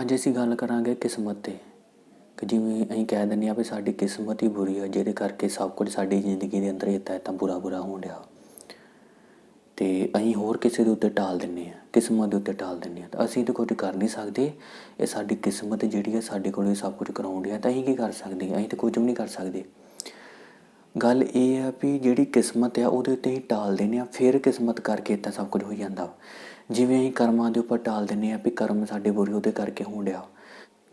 ਅੱਜ ਅਸੀਂ ਗੱਲ ਕਰਾਂਗੇ ਕਿਸਮਤ 'ਤੇ। ਕਿ ਜਿਵੇਂ ਅਸੀਂ ਕਹਿ ਦਿੰਦੇ ਹਾਂ ਵੀ ਸਾਡੀ ਕਿਸਮਤ ਹੀ ਬੁਰੀ ਆ, ਜਿਹਦੇ ਕਰਕੇ ਸਭ ਕੁਝ ਸਾਡੀ ਜ਼ਿੰਦਗੀ ਦੇ ਅੰਦਰ ਇੱਦਾਂ ਇੱਦਾਂ ਬੁਰਾ ਬੁਰਾ ਹੋਣ ਡਿਆ। ਤੇ ਅਸੀਂ ਹੋਰ ਕਿਸੇ ਦੇ ਉੱਤੇ ਟਾਲ ਦਿੰਦੇ ਆ ਕਿਸਮਤ ਦੇ ਉੱਤੇ ਟਾਲ ਦਿੰਦੇ ਆ ਤਾਂ ਅਸੀਂ ਤਾਂ ਕੁਝ ਕਰ ਨਹੀਂ ਸਕਦੇ। ਇਹ ਸਾਡੀ ਕਿਸਮਤ ਜਿਹੜੀ ਹੈ ਸਾਡੇ ਕੋਲ ਸਭ ਕੁਝ ਕਰਾਉਣ ਆ ਤਾਂ ਅਸੀਂ ਕੀ ਕਰ ਸਕਦੇ ਅਸੀਂ ਤਾਂ ਕੁਝ ਵੀ ਨਹੀਂ ਕਰ ਸਕਦੇ। ਗੱਲ ਇਹ ਆ ਵੀ ਜਿਹੜੀ ਕਿਸਮਤ ਆ, ਉਹਦੇ ਉੱਤੇ ਹੀ ਟਾਲ ਦਿੰਦੇ ਆ ਫਿਰ ਕਿਸਮਤ ਕਰਕੇ ਤਾਂ ਸਭ ਕੁਝ ਹੋ ਜਾਂਦਾ। ਵਾ। ਜਿਵੇਂ ਅਸੀਂ ਕਰਮਾਂ ਦੇ ਉੱਪਰ ਟਾਲ ਦਿੰਦੇ ਆ ਵੀ ਕਰਮ ਸਾਡੇ ਬੁਰੇ ਉਹਦੇ ਕਰਕੇ ਹੋਣ ਡਿਆ।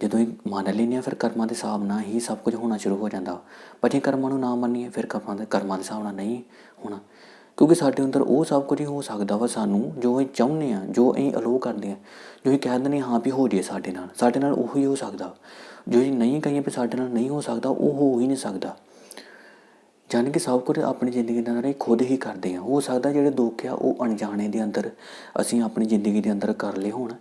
ਜਦੋਂ ਇਹ ਮੰਨ ਲੈਂਦੇ ਆ ਫਿਰ ਕਰਮਾਂ ਦੇ ਹਿਸਾਬ ਨਾਲ ਹੀ ਸਭ ਕੁਝ ਹੋਣਾ ਸ਼ੁਰੂ ਹੋ ਜਾਂਦਾ। ਪਰ ਜੇ ਕਰਮਾਂ ਨੂੰ ਨਾ ਮੰਨੀਏ ਫਿਰ ਕਰਮਾਂ ਦੇ ਕਰਮਾਂ ਦੇ ਹਿਸਾਬ ਨਾਲ ਨਹੀਂ ਹੋਣਾ। ਕਿਉਂਕਿ ਸਾਡੇ ਅੰਦਰ ਉਹ ਸਭ ਕੁਝ ਹੀ ਹੋ ਸਕਦਾ ਵਾ ਸਾਨੂੰ, ਜੋ ਅਸੀਂ ਚਾਹੁੰਦੇ ਆ ਜੋ ਅਸੀਂ ਅਲੋ ਕਰਦੇ ਆ ਜੋ ਅਸੀਂ ਕਹਿ ਦਿੰਦੇ ਹਾਂ ਵੀ ਹੋ ਜੇ ਸਾਡੇ ਨਾਲ ਸਾਡੇ ਨਾਲ ਉਹੀ ਹੋ ਸਕਦਾ। ਜੋ ਅਸੀਂ ਨਹੀਂ ਕਹੀਏ ਵੀ ਸਾਡੇ ਨਾਲ ਨਹੀਂ ਹੋ ਸਕਦਾ, ਉਹ ਹੋ ਹੀ ਨਹੀਂ ਸਕਦਾ। ਜਾਣੀ ਕਿ ਸਭ ਕੁਝ ਆਪਣੀ ਜ਼ਿੰਦਗੀ ਦੇ ਅੰਦਰ ਅਸੀਂ ਖੁਦ ਹੀ ਕਰਦੇ ਹਾਂ। ਹੋ ਸਕਦਾ ਜਿਹੜੇ ਦੁੱਖ ਆ, ਉਹ ਅਣਜਾਣੇ ਦੇ ਅੰਦਰ ਅਸੀਂ ਆਪਣੀ ਜ਼ਿੰਦਗੀ ਦੇ ਅੰਦਰ ਕਰ ਲਏ ਹੋਣ।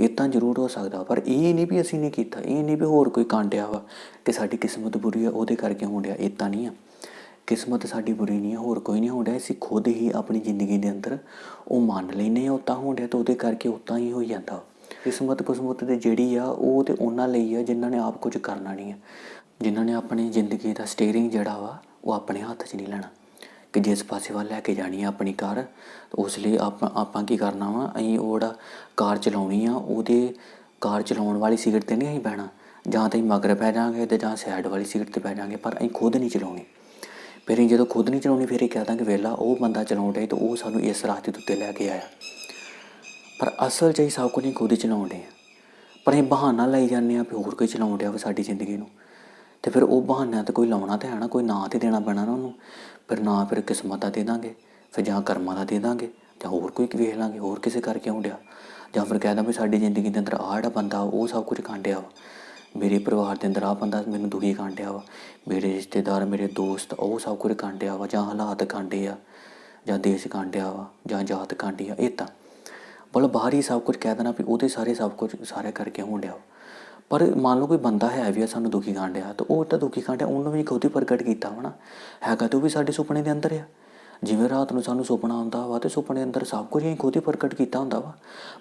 ਇਹ ਤਾਂ ਜ਼ਰੂਰ ਹੋ ਸਕਦਾ, ਪਰ ਇਹ ਨਹੀਂ ਵੀ ਅਸੀਂ ਨਹੀਂ ਕੀਤਾ। ਇਹ ਨਹੀਂ ਵੀ ਹੋਰ ਕੋਈ ਕਾਂਡਿਆ ਵਾ ਕਿ ਸਾਡੀ ਕਿਸਮਤ ਬੁਰੀ ਆ, ਉਹਦੇ ਕਰਕੇ ਹੋਣ ਡਿਆ। ਇਹ ਤਾਂ ਨਹੀਂ ਆ। ਕਿਸਮਤ ਸਾਡੀ ਬੁਰੀ ਨਹੀਂ ਹੈ ਹੋਰ ਕੋਈ ਨਹੀਂ ਹੋਣ ਡਿਆ। ਅਸੀਂ ਖੁਦ ਹੀ ਆਪਣੀ ਜ਼ਿੰਦਗੀ ਦੇ ਅੰਦਰ ਉਹ ਮੰਨ ਲੈਨੇ ਆ ਉਹ ਤਾਂ ਹੋਣ ਡਿਆ ਤਾਂ ਉਹਦੇ ਕਰਕੇ ਉਹ ਹੀ ਹੋ ਜਾਂਦਾ। ਕਿਸਮਤ ਕਿਸਮਤ ਤੇ ਜਿਹੜੀ ਆ, ਉਹ ਤੇ ਉਹਨਾਂ ਲਈ ਆ, ਜਿਨ੍ਹਾਂ ਨੇ ਆਪ ਕੁਝ ਕਰਨਾ ਨਹੀਂ ਆ। ਜਿਨ੍ਹਾਂ ਨੇ ਆਪਣੀ ਜ਼ਿੰਦਗੀ ਦਾ ਸਟੀਅਰਿੰਗ ਜਿਹੜਾ ਵਾ ਉਹ ਆਪਣੇ ਹੱਥ 'ਚ ਨਹੀਂ ਲੈਣਾ। ਕਿ ਜਿਸ ਪਾਸੇ ਵੱਲ ਲੈ ਕੇ ਜਾਣੀ ਆ ਆਪਣੀ ਕਾਰ ਉਸ ਲਈ ਆਪਾਂ ਆਪਾਂ ਕੀ ਕਰਨਾ ਵਾ, ਅਸੀਂ ਉਹ ਜਿਹੜਾ ਕਾਰ ਚਲਾਉਣੀ ਆ, ਉਹਦੇ ਕਾਰ ਚਲਾਉਣ ਵਾਲੀ ਸੀਟ ਤੇ ਨਹੀਂ ਅਸੀਂ ਬਹਿਣਾ। ਜਾਂ ਤਾਂ ਅਸੀਂ ਮਗਰ ਪੈ ਜਾਾਂਗੇ ਤੇ ਜਾਂ ਸਾਈਡ ਵਾਲੀ ਸੀਟ ਤੇ ਪੈ ਜਾਾਂਗੇ ਪਰ ਅਸੀਂ ਖੁਦ ਨਹੀਂ ਚਲਾਉਣੀ। ਫਿਰ ਅਸੀਂ ਜਦੋਂ ਖੁਦ ਨਹੀਂ ਚਲਾਉਣੀ, ਫਿਰ ਇਹ ਕਹਿ ਦਾਂਗੇ ਵੇਲਾ ਉਹ ਬੰਦਾ ਚਲਾਉਣ ਡਿਆ ਤੇ ਉਹ ਸਾਨੂੰ ਇਸ ਰਾਸਤੇ ਦੇ ਉੱਤੇ ਲੈ ਕੇ ਆਇਆ। ਪਰ ਅਸਲ 'ਚ ਹੀ ਸਭ ਕੁਝ ਅਸੀਂ ਖੁਦ ਹੀ ਚਲਾਉਣ ਡਏ ਆ। ਪਰ ਅਸੀਂ ਬਹਾਨਾ ਲਾਈ ਜਾਂਦੇ ਆ ਵੀ ਹੋਰ ਕੋਈ ਚਲਾਉਣ ਡਿਆ ਵਾ ਸਾਡੀ ਜ਼ਿੰਦਗੀ ਨੂੰ। ਤੇ ਫਿਰ ਉਹ ਬਹਾਨਾ ਤੇ ਕੋਈ ਲਾਉਣਾ ਤੇ ਹੈ ਨਾ, ਕੋਈ ਨਾਂ ਤੇ ਦੇਣਾ ਪੈਣਾ ਨਾ ਉਹਨੂੰ। ਫਿਰ ਨਾ ਫਿਰ ਕਿਸਮਤ ਦਾ ਦੇ ਦਾਂਗੇ, ਫਿਰ ਜਾਂ ਕਰਮਾਂ ਦਾ ਦੇ ਦਾਂਗੇ, ਜਾਂ ਹੋਰ ਕੋਈ ਵੇਖ ਲਾਂਗੇ, ਹੋਰ ਕਿਸੇ ਕਰਕੇ ਆਉਂਦਿਆ ਜਾਂ ਫਿਰ ਕਹਿ ਦਾਂ ਵੀ ਸਾਡੀ ਜ਼ਿੰਦਗੀ ਦੇ ਅੰਦਰ ਆਹ ਜਿਹੜਾ ਬੰਦਾ, ਉਹ ਸਭ ਕੁਝ ਕਾਂਡਿਆ ਵਾ। ਮੇਰੇ ਪਰਿਵਾਰ ਦੇ ਅੰਦਰ ਆਹ ਬੰਦਾ, ਮੈਨੂੰ ਦੁਖੀ ਕਾਂਡਿਆ ਵਾ। ਮੇਰੇ ਰਿਸ਼ਤੇਦਾਰ, ਮੇਰੇ ਦੋਸਤ, ਉਹ ਸਭ ਕੁਝ ਕਾਂਡਿਆ ਵਾ, ਜਾਂ ਹਾਲਾਤ ਕਾਂਡੇ ਆ, ਜਾਂ ਦੇਸ਼ ਕਾਂਡਿਆ ਵਾ, ਜਾਂ ਜਾਤ ਕਾਂਡੀ ਆ, ਇਹ ਤਾਂ। ਮਤਲਬ ਬਾਹਰ ਹੀ ਸਭ ਕੁਝ ਕਹਿ ਦੇਣਾ ਵੀ ਉਹਦੇ ਸਾਰੇ ਸਭ ਕੁਝ ਸਾਰੇ ਕਰਕੇ ਹੋਣ ਡਿਆ ਵਾ। ਪਰ ਮੰਨ ਲਓ ਕੋਈ ਬੰਦਾ ਹੈ ਵੀ ਆ ਸਾਨੂੰ ਦੁਖੀ ਕਾਂਡਿਆ ਤਾਂ ਉਹ ਤਾਂ ਦੁਖੀ ਕਾਂਡਿਆ ਉਹਨੂੰ ਵੀ ਖੁਦ ਹੀ ਪ੍ਰਗਟ ਕੀਤਾ ਵਾ ਨਾ ਹੈਗਾ ਤਾਂ ਉਹ ਵੀ ਸਾਡੇ ਸੁਪਨੇ ਦੇ ਅੰਦਰ ਆ। ਜਿਵੇਂ ਰਾਤ ਨੂੰ ਸਾਨੂੰ ਸੁਪਨਾ ਆਉਂਦਾ ਵਾ ਤੇ ਸੁਪਨੇ ਅੰਦਰ ਸਭ ਕੁਝ ਅਸੀਂ ਖੁਦ ਹੀ ਪ੍ਰਗਟ ਕੀਤਾ ਹੁੰਦਾ ਵਾ।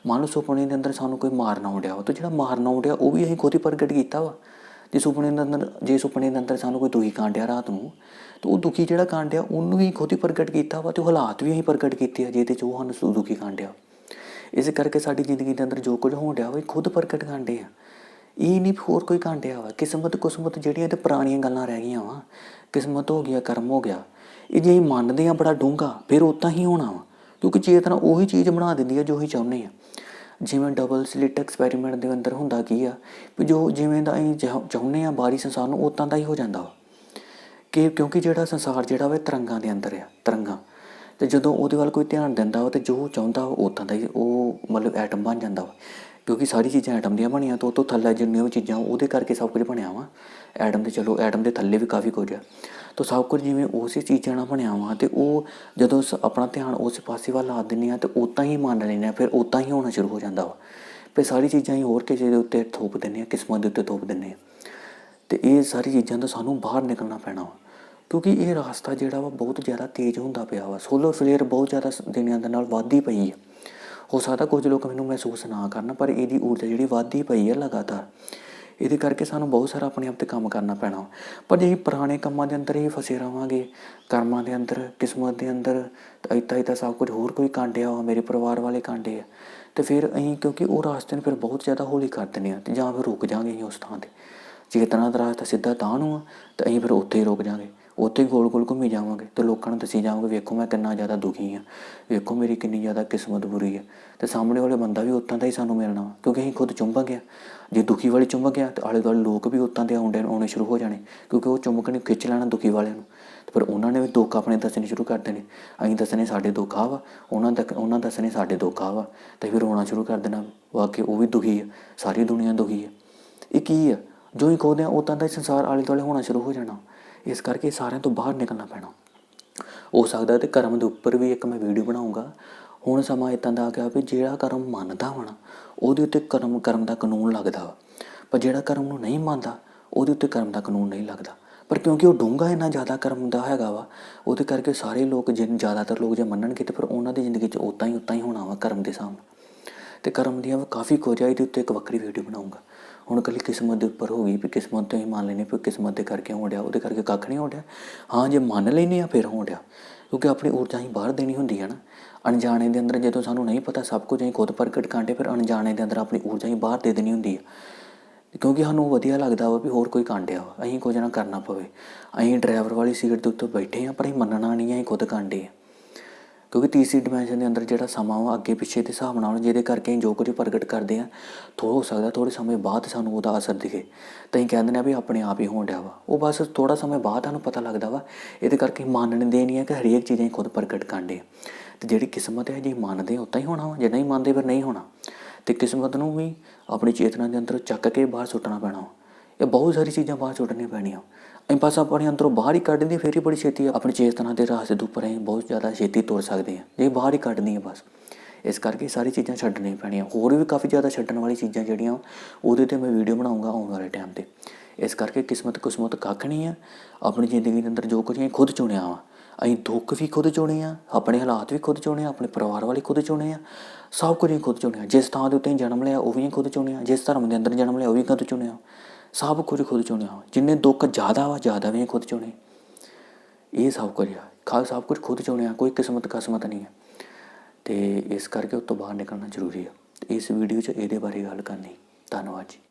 ਮੰਨ ਲਓ ਸੁਪਨੇ ਦੇ ਅੰਦਰ ਸਾਨੂੰ ਕੋਈ ਮਾਰਨਾ ਆਉਂਦਿਆ ਵਾ, ਤੇ ਜਿਹੜਾ ਮਾਰਨਾ ਆਉਂਦਿਆ ਉਹ ਵੀ ਅਸੀਂ ਖੁਦ ਹੀ ਪ੍ਰਗਟ ਕੀਤਾ ਵਾ। ਜੇ ਸੁਪਨੇ ਦੇ ਅੰਦਰ, ਜੇ ਸੁਪਨੇ ਦੇ ਅੰਦਰ ਸਾਨੂੰ ਕੋਈ ਦੁਖੀ ਕਾਂਡਿਆ ਰਾਤ ਨੂੰ, ਤਾਂ ਉਹ ਦੁਖੀ ਜਿਹੜਾ ਕਾਂਡਿਆ ਉਹਨੂੰ ਵੀ ਖੁਦ ਹੀ ਪ੍ਰਗਟ ਕੀਤਾ ਵਾ ਤੇ ਉਹ ਹਾਲਾਤ ਵੀ ਅਸੀਂ ਪ੍ਰਗਟ ਕੀਤੇ ਆ, ਜਿਹਦੇ ਚ ਉਹ ਸਾਨੂੰ ਸੁ- ਦੁਖੀ ਕਾਂਡਿਆ ਇਸ ਕਰਕੇ ਸਾਡੀ ਜ਼ਿੰਦਗੀ ਦੇ ਅੰਦਰ ਜੋ ਕੁਝ ਹੋਣ ਡਿਆ ਵਾ, ਇਹ ਖੁਦ ਪ੍ਰਗਟ ਕਾਂਡੇ ਆ। ਇਹ ਨਹੀਂ ਹੋਰ ਕੋਈ ਕਾਂਡਿਆ ਵਾ। ਕਿਸਮਤ ਕੁਸਮਤ ਜਿਹੜੀਆਂ ਤੇ ਪੁਰਾਣੀਆਂ ਗੱਲਾਂ ਰਹਿ ਗਈਆਂ ਵਾ। ਕਿਸਮਤ ਹੋ ਗਿਆ, ਕਰਮ ਹੋ ਗਿਆ। ਇਹ ਜੇ ਅਸੀਂ ਮੰਨਦੇ ਆ ਬੜਾ ਡੂੰਘਾ, ਫਿਰ ਉਤਾਂ ਹੀ ਹੋਣਾ ਵਾ। ਕਿਉਂਕਿ ਚੇਤਨਾ ਉਹੀ ਚੀਜ਼ ਬਣਾ ਦਿੰਦੀ ਆ ਜੋ ਹੀ ਚਾਹੁੰਦੇ ਆ ਜਿਵੇਂ ਡਬਲ ਸਲਿਟ ਐਕਸਪੈਰੀਮੈਂਟ ਦੇ ਅੰਦਰ ਹੁੰਦਾ ਕੀ ਆ, ਵੀ ਜੋ ਜਿਵੇਂ ਦਾ ਅਸੀਂ ਚਾਹ- ਚਾਹੁੰਦੇ ਆ ਬਾਹਰੀ ਸੰਸਾਰ ਨੂੰ ਉਤਾਂ ਦਾ ਹੀ ਹੋ ਜਾਂਦਾ ਵਾ। ਕਿ ਕਿਉਂਕਿ ਜਿਹੜਾ ਸੰਸਾਰ ਜਿਹੜਾ ਵਾ ਇਹ ਤਰੰਗਾਂ ਦੇ ਅੰਦਰ ਆ, ਤਰੰਗਾਂ। ਤੇ ਜਦੋਂ ਉਹਦੇ ਵੱਲ ਕੋਈ ਧਿਆਨ ਦਿੰਦਾ ਵਾ ਤੇ ਜੋ ਚਾਹੁੰਦਾ ਵਾ ਉਤਾਂ ਦਾ ਹੀ ਉਹ ਮਤਲਬ ਐਟਮ ਬਣ ਜਾਂਦਾ ਵਾ। ਕਿਉਂਕਿ ਸਾਰੀ ਚੀਜ਼ਾਂ ਐਟਮ ਦੀਆਂ ਬਣੀਆਂ ਤੋਂ ਉਹ ਤੋਂ ਥੱਲੇ ਜਿੰਨੀਆਂ ਵੀ ਚੀਜ਼ਾਂ, ਉਹਦੇ ਕਰਕੇ ਸਭ ਕੁਝ ਬਣਿਆ ਵਾ। ਐਟਮ ਦੇ ਚਲੋ ਐਟਮ ਦੇ ਥੱਲੇ ਵੀ ਕਾਫੀ ਕੁਝ ਆ। ਤਾਂ ਸਭ ਕੁਝ ਜਿਵੇਂ ਉਸੇ ਚੀਜ਼ਾਂ ਨਾਲ ਬਣਿਆ ਵਾ ਤੇ ਉਹ ਜਦੋਂ ਸ- ਆਪਣਾ ਧਿਆਨ ਉਸ ਪਾਸੇ ਵੱਲ ਲਾ ਦਿੰਦੇ ਆ ਤੇ ਉਤਾਂ ਹੀ ਮੰਨ ਲੈਂਦੇ ਆ, ਫਿਰ ਉਤਾਂ ਹੀ ਹੋਣਾ ਸ਼ੁਰੂ ਹੋ ਜਾਂਦਾ ਵਾ। ਫਿਰ ਸਾਰੀ ਚੀਜ਼ਾਂ ਹੀ ਹੋਰ ਕਿਸੇ ਦੇ ਉੱਤੇ ਥੋਪ ਦਿੰਦੇ ਆ ਕਿਸਮਤ ਦੇ ਉੱਤੇ ਥੋਪ ਦਿੰਦੇ ਆ। ਤੇ ਇਹ ਸਾਰੀ ਚੀਜ਼ਾਂ ਤੋਂ ਸਾਨੂੰ ਬਾਹਰ ਨਿਕਲਣਾ ਪੈਣਾ ਵਾ। ਕਿਉਂਕਿ ਇਹ ਰਾਸਤਾ ਜਿਹੜਾ ਵਾ ਬਹੁਤ ਜ਼ਿਆਦਾ ਤੇਜ਼ ਹੁੰਦਾ ਪਿਆ ਵਾ। ਸੋਲਰ ਫਲੇਅਰ ਬਹੁਤ ਜ਼ਿਆਦਾ ਸ- ਦੇ ਨਾਲ ਵੱਧਦੀ ਪਈ ਹੈ ਹੋ ਸਕਦਾ ਕੁਝ ਲੋਕ ਮੈਨੂੰ ਮਹਿਸੂਸ ਨਾ ਕਰਨ, ਪਰ ਇਹਦੀ ਊਰਜਾ ਜਿਹੜੀ ਵੱਧਦੀ ਪਈ ਹੈ ਲਗਾਤਾਰ। ਇਹਦੇ ਕਰਕੇ ਸਾਨੂੰ ਬਹੁਤ ਸਾਰਾ ਆਪਣੇ ਆਪ ਤੇ ਕੰਮ ਕਰਨਾ ਪੈਣਾ। ਵਾ। ਪਰ ਜੇ ਪੁਰਾਣੇ ਕੰਮਾਂ ਦੇ ਅੰਦਰ ਹੀ ਫਸੇ ਰਵਾਂਗੇ ਕਰਮਾਂ ਦੇ ਅੰਦਰ, ਕਿਸਮਤ ਦੇ ਅੰਦਰ, ਤਾਂ ਇੱਦਾਂ ਇੱਦਾਂ ਸਭ ਕੁਝ ਹੋਰ ਕੋਈ ਕਾਂਡਿਆ ਵਾ ਮੇਰੇ ਪਰਿਵਾਰ ਵਾਲੇ ਕਾਂਡੇ ਆ। ਤੇ ਫਿਰ ਅਸੀਂ ਕਿਉਂਕਿ ਉਹ ਰਾਸਤੇ ਨੂੰ ਫਿਰ ਬਹੁਤ ਜ਼ਿਆਦਾ ਹੌਲੀ ਕਰ ਦਿੰਦੇ ਆ ਤੇ ਜਾਂ ਫਿਰ ਰੁਕ ਜਾਾਂਗੇ ਅਸੀਂ ਉਸ ਥਾਂ ਤੇ। ਜੇ ਤਰ੍ਹਾਂ ਦਾ ਰਾਸਤਾ ਸਿੱਧਾ ਤਾਂ ਨੂੰ ਆ, ਤਾਂ ਅਸੀਂ ਫਿਰ ਉੱਥੇ ਹੀ ਰੁਕ ਜਾਾਂਗੇ। ਉੱਥੇ ਗੋਲ ਗੋਲ ਘੁੰਮੀ ਜਾਵਾਂਗੇ ਤੇ ਲੋਕਾਂ ਨੂੰ ਦੱਸੀ ਜਾਵਾਂਗੇ, ਵੇਖੋ ਮੈਂ ਕਿੰਨਾ ਜ਼ਿਆਦਾ ਦੁਖੀ ਆ ਵੇਖੋ ਮੇਰੀ ਕਿੰਨੀ ਜ਼ਿਆਦਾ ਕਿਸਮਤ ਬੁਰੀ ਆ ਤੇ ਸਾਹਮਣੇ ਵਾਲੇ ਬੰਦਾ ਵੀ ਉਤਾਂ ਦਾ ਹੀ ਸਾਨੂੰ ਮਿਲਣਾ ਵਾ, ਕਿਉਂਕਿ ਅਸੀਂ ਖੁਦ ਚੁੰਬਕ ਆ ਜੇ ਦੁਖੀ ਵਾਲੀ ਚੁੰਬਕ ਆ, ਤੇ ਆਲੇ ਦੁਆਲੇ ਲੋਕ ਵੀ ਉਤਾਂ ਦੇ ਆਉਂਦੇ ਆਉਣੇ ਸ਼ੁਰੂ ਹੋ ਜਾਣੇ, ਕਿਉਂਕਿ ਉਹ ਚੁੰਬਕ ਨੇ ਖਿੱਚ ਲੈਣਾ ਦੁਖੀ ਵਾਲਿਆਂ ਨੂੰ। ਪਰ ਉਹਨਾਂ ਨੇ ਵੀ ਦੁੱਖ ਆਪਣੇ ਦੱਸਣੇ ਸ਼ੁਰੂ ਕਰ ਦੇਣੇ। ਅਸੀਂ ਦੱਸਣੇ ਸਾਡੇ ਦੁੱਖ ਆ ਵਾ, ਉਹਨਾਂ ਤੱਕ, ਉਹਨਾਂ ਦੱਸਣੇ ਸਾਡੇ ਦੁੱਖ ਆ ਵਾ, ਤੇ ਫਿਰ ਰੋਣਾ ਸ਼ੁਰੂ ਕਰ ਦੇਣਾ ਵਾਕਿਆ ਉਹ ਵੀ ਦੁਖੀ ਆ, ਸਾਰੀ ਦੁਨੀਆ ਦੁਖੀ ਆ। ਇਹ ਕੀ ਆ? ਜੋ ਹੀ ਖੋਦੇ ਆ ਉਤਾਂ ਦਾ ਹੀ ਸੰਸਾਰ ਆਲੇ ਦੁਆਲੇ ਹੋਣਾ ਸ਼ੁਰੂ ਹੋ ਜਾਣਾ। ਇਸ ਕਰਕੇ ਸਾਰਿਆਂ ਤੋਂ ਬਾਹਰ ਨਿਕਲਣਾ ਪੈਣਾ। ਹੋ ਸਕਦਾ ਤੇ ਕਰਮ ਦੇ ਉੱਪਰ ਵੀ ਇੱਕ ਮੈਂ ਵੀਡੀਓ ਬਣਾਉਂਗਾ ਹੁਣ ਸਮਾਂ ਇਤਾਂ ਦਾ ਆ ਗਿਆ ਵੀ ਜਿਹੜਾ ਕਰਮ ਮੰਨਦਾ ਹੋਣਾ ਉਹਦੇ ਉੱਤੇ ਕਰਮ ਕਰਮ ਦਾ ਕਾਨੂੰਨ ਲੱਗਦਾ ਵਾ। ਪਰ ਜਿਹੜਾ ਕਰਮ ਨੂੰ ਨਹੀਂ ਮੰਨਦਾ, ਉਹਦੇ ਉੱਤੇ ਕਰਮ ਦਾ ਕਾਨੂੰਨ ਨਹੀਂ ਲੱਗਦਾ। ਪਰ ਕਿਉਂਕਿ ਉਹ ਡੂੰਘਾ ਇੰਨਾ ਜ਼ਿਆਦਾ ਕਰਮ ਦਾ ਹੈਗਾ ਵਾ, ਉਹਦੇ ਕਰਕੇ ਸਾਰੇ ਲੋਕ ਜਿਨ, ਜ਼ਿਆਦਾਤਰ ਲੋਕ ਜੇ ਮੰਨਣਗੇ ਤੇ ਫਿਰ ਉਹਨਾਂ ਦੀ ਜ਼ਿੰਦਗੀ 'ਚ ਉਤਾਂ ਹੀ ਉਤਾਂ ਹੀ ਹੋਣਾ ਵਾ ਕਰਮ ਦੇ ਸਾਹਮਣੇ। ਤੇ ਕਰਮ ਦੀਆਂ ਕਾਫੀ ਖੋਜਾਂ ਇਹਦੇ ਉੱਤੇ ਇੱਕ ਵੱਖਰੀ ਵੀਡੀਓ ਬਣਾਉਂਗਾ ਹੁਣ ਕੱਲੀ ਕਿਸਮਤ ਦੇ ਉੱਪਰ ਹੋ ਗਈ, ਵੀ ਕਿਸਮਤ ਤੋਂ ਹੀ ਮੰਨ ਲੈਨੇ ਵੀ ਕਿਸਮਤ ਦੇ ਕਰਕੇ ਹੋਣ ਡਿਆ, ਉਹਦੇ ਕਰਕੇ ਕੱਖ ਨਹੀਂ ਹੋਣ ਡਿਆ। ਹਾਂ, ਜੇ ਮੰਨ ਲੈਨੇ ਆ ਫਿਰ ਹੋਣ ਡਿਆ। ਕਿਉਂਕਿ ਆਪਣੀ ਊਰਜਾ ਹੀ ਬਾਹਰ ਦੇਣੀ ਹੁੰਦੀ ਹੈ ਨਾ। ਅਣਜਾਣੇ ਦੇ ਅੰਦਰ ਜਦੋਂ ਸਾਨੂੰ ਨਹੀਂ ਪਤਾ, ਸਭ ਕੁਝ ਅਸੀਂ ਖੁਦ ਪ੍ਰਗਟ ਕਾਂਡੇ ਫਿਰ ਅਣਜਾਣੇ ਦੇ ਅੰਦਰ ਆਪਣੀ ਊਰਜਾ ਹੀ ਬਾਹਰ ਦੇ ਦੇਣੀ ਹੁੰਦੀ ਹੈ। ਕਿਉਂਕਿ ਸਾਨੂੰ ਵਧੀਆ ਲੱਗਦਾ ਵਾ ਵੀ ਹੋਰ ਕੋਈ ਕਾਂਡਿਆ ਵਾ, ਅਸੀਂ ਕੁਝ ਨਾ ਕਰਨਾ ਪਵੇ। ਅਸੀਂ ਡਰਾਈਵਰ ਵਾਲੀ ਸੀਟ ਦੇ ਉੱਤੇ ਬੈਠੇ ਆ ਪਰ ਅਸੀਂ ਮੰਨਣਾ ਨਹੀਂ ਆ ਅਸੀਂ ਖੁਦ ਕਾਂਡੇ ਆ ਕਿਉਂਕਿ ਤੀਸਰੀ ਡਿਮੈਂਸ਼ਨ ਦੇ ਅੰਦਰ ਜਿਹੜਾ ਸਮਾਂ ਵਾ, ਅੱਗੇ ਪਿੱਛੇ ਦੇ ਹਿਸਾਬ ਨਾਲ ਜਿਹਦੇ ਕਰਕੇ ਅਸੀਂ ਜੋ ਕੁਝ ਪ੍ਰਗਟ ਕਰਦੇ ਆ ਥੋੜਾ ਹੋ ਸਕਦਾ ਥੋੜੇ ਸਮੇਂ ਬਾਅਦ ਸਾਨੂੰ ਉਹਦਾ ਅਸਰ ਦਿਖੇ। ਤਾਂ ਅਸੀਂ ਕਹਿੰਦੇ ਨੇ ਵੀ ਆਪਣੇ ਆਪ ਹੀ ਹੋਣ ਡਿਆ ਵਾ। ਉਹ ਬਸ ਥੋੜਾ ਸਮੇਂ ਬਾਅਦ ਸਾਨੂੰ ਪਤਾ ਲੱਗਦਾ ਵਾ, ਇਹਦੇ ਕਰਕੇ ਮੰਨਣ ਦੇ ਨਹੀਂ ਆ ਕਿ ਹਰੇਕ ਚੀਜ਼ ਅਸੀਂ ਖੁਦ ਪ੍ਰਗਟ ਕਾਂਡੇ ਆ ਤੇ ਜਿਹੜੀ ਕਿਸਮਤ ਹੈ, ਜੇ ਮੰਨਦੇ ਹਾਂ ਉਤਾਂ ਹੀ ਹੋਣਾ ਵਾ। ਜੇ ਨਹੀਂ ਮੰਨਦੇ ਫਿਰ ਨਹੀਂ ਹੋਣਾ। ਤੇ ਕਿਸਮਤ ਨੂੰ ਵੀ ਆਪਣੀ ਚੇਤਨਾ ਦੇ ਅੰਦਰ ਚੱਕ ਕੇ ਬਾਹਰ ਸੁੱਟਣਾ ਪੈਣਾ ਵਾ। ਇਹ ਬਹੁਤ ਸਾਰੀ ਚੀਜ਼ਾਂ ਬਾਹਰ ਸੁੱਟਣੀਆਂ ਪੈਣੀਆਂ ਅਸੀਂ ਬਸ ਆਪਣੇ ਅੰਦਰੋਂ ਬਾਹਰ ਹੀ ਕੱਢਦੇ ਫਿਰ ਹੀ ਬੜੀ ਛੇਤੀ ਆਪਣੀ ਚੇਤਨਾ ਦੇ ਰਾਸਤੇ ਦੇ ਉੱਪਰ ਅਸੀਂ ਬਹੁਤ ਜ਼ਿਆਦਾ ਛੇਤੀ ਤੁਰ ਸਕਦੇ ਹਾਂ ਜੇ ਬਾਹਰ ਹੀ ਕੱਢਣੀ ਹੈ ਬਸ ਇਸ ਕਰਕੇ ਸਾਰੀ ਚੀਜ਼ਾਂ ਛੱਡਣੀਆਂ ਪੈਣੀਆਂ ਹੋਰ ਵੀ ਕਾਫੀ ਜ਼ਿਆਦਾ ਛੱਡਣ ਵਾਲੀ ਚੀਜ਼ਾਂ ਜਿਹੜੀਆਂ ਉਹਦੇ ਤੇ ਮੈਂ ਵੀਡੀਓ ਬਣਾਉਂਗਾ ਆਉਣ ਵਾਲੇ ਟਾਈਮ ਤੇ ਇਸ ਕਰਕੇ ਕਿਸਮਤ ਕਿਸਮਤ ਕੱਖ ਨਹੀਂ ਆ ਆਪਣੀ ਜ਼ਿੰਦਗੀ ਦੇ ਅੰਦਰ ਜੋ ਕੁਝ ਅਸੀਂ ਖੁਦ ਚੁਣਿਆ ਵਾ ਅਸੀਂ ਦੁੱਖ ਵੀ ਖੁਦ ਚੁਣੇ ਆ ਆਪਣੇ ਹਾਲਾਤ ਵੀ ਖੁਦ ਚੁਣੇ ਆ ਆਪਣੇ ਪਰਿਵਾਰ ਵਾਲੇ ਖੁਦ ਚੁਣੇ ਆ ਸਭ ਕੁਝ ਹੀ ਖੁਦ ਚੁਣਿਆ ਜਿਸ ਥਾਂ ਦੇ ਉੱਤੇ ਅਸੀਂ ਜਨਮ ਲਿਆ ਉਹ ਵੀ ਖੁਦ ਚੁਣਿਆ ਜਿਸ ਧਰਮ ਦੇ ਅੰਦਰ ਜਨਮ ਲਿਆ ਉਹ ਵੀ ਖੁਦ ਚੁਣਿਆ ਸਭ ਕੁਝ ਖੁਦ ਚੁਣਿਆ ਜਿੰਨੇ ਦੁੱਖ ਜ਼ਿਆਦਾ ਵਾ, ਜ਼ਿਆਦਾ ਵੀ ਅਸੀਂ ਖੁਦ ਚੁਣੇ। ਇਹ ਸਭ ਕੁਝ ਆ। ਖਾ ਸਭ ਕੁਝ ਖੁਦ ਚੁਣਿਆ, ਕੋਈ ਕਿਸਮਤ ਕਸਮਤ ਨਹੀਂ ਹੈ ਤੇ ਇਸ ਕਰਕੇ ਉਹ ਤੋਂ ਬਾਹਰ ਨਿਕਲਣਾ ਜ਼ਰੂਰੀ ਆ। ਤੇ ਇਸ ਵੀਡੀਓ 'ਚ ਇਹਦੇ ਬਾਰੇ ਗੱਲ ਕਰਨੀ। ਧੰਨਵਾਦ ਜੀ।